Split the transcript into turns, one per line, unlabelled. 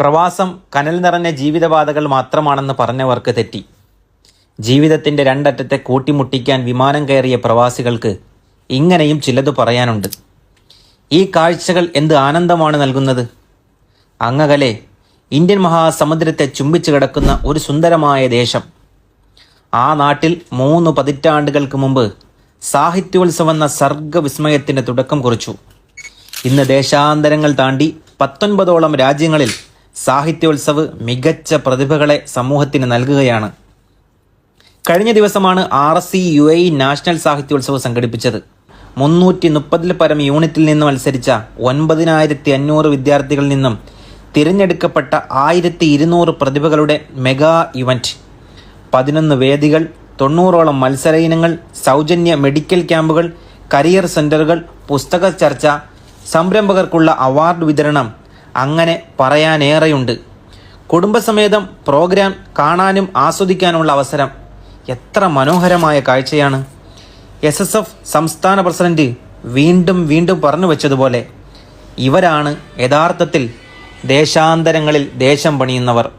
പ്രവാസം കനൽ നിറഞ്ഞ ജീവിതപാതകൾ മാത്രമാണെന്ന് പറഞ്ഞവർക്ക് തെറ്റി. ജീവിതത്തിന്റെ രണ്ടറ്റത്തെ കൂട്ടിമുട്ടിക്കാൻ വിമാനം കയറിയ പ്രവാസികൾക്ക് ഇങ്ങനെയും ചിലത് പറയാനുണ്ട്. ഈ കാഴ്ചകൾ എന്ത് ആനന്ദമാണ് നൽകുന്നത്? അങ്ങകലെ ഇന്ത്യൻ മഹാസമുദ്രത്തെ ചുംബിച്ചു കിടക്കുന്ന ഒരു സുന്ദരമായ ദേശം. ആ നാട്ടിൽ മൂന്ന് പതിറ്റാണ്ടുകൾക്ക് മുമ്പ് സാഹിത്യോത്സവം എന്ന സർഗവിസ്മയത്തിന് തുടക്കം കുറിച്ചു. ഇന്ന് ദേശാന്തരങ്ങൾ താണ്ടി പത്തൊൻപതോളം രാജ്യങ്ങളിൽ സാഹിത്യോത്സവ് മികച്ച പ്രതിഭകളെ സമൂഹത്തിന് നൽകുകയാണ്. കഴിഞ്ഞ ദിവസമാണ് R C U national Sahityotsav സംഘടിപ്പിച്ചത്. മുന്നൂറ്റി മുപ്പതിൽ പരം യൂണിറ്റിൽ നിന്ന് മത്സരിച്ച ഒൻപതിനായിരത്തി അഞ്ഞൂറ് വിദ്യാർത്ഥികളിൽ നിന്നും തിരഞ്ഞെടുക്കപ്പെട്ട ആയിരത്തി ഇരുന്നൂറ് പ്രതിഭകളുടെ മെഗാ ഇവന്റ്. പതിനൊന്ന് വേദികൾ തൊണ്ണൂറോളം മത്സര ഇനങ്ങൾ സൗജന്യ മെഡിക്കൽ ക്യാമ്പുകൾ കരിയർ സെന്ററുകൾ പുസ്തക ചർച്ച സംരംഭകർക്കുള്ള അവാർഡ് വിതരണം അങ്ങനെ പറയാനേറെയുണ്ട്. കുടുംബസമേതം പ്രോഗ്രാം കാണാനും ആസ്വദിക്കാനുമുള്ള അവസരം എത്ര മനോഹരമായ കാഴ്ചയാണ്. എസ് എസ് എഫ് സംസ്ഥാന പ്രസിഡന്റ് വീണ്ടും വീണ്ടും പറഞ്ഞു വെച്ചതുപോലെ ഇവരാണ് യഥാർത്ഥത്തിൽ ദേശാന്തരങ്ങളിൽ ദേശം പണിയുന്നവർ.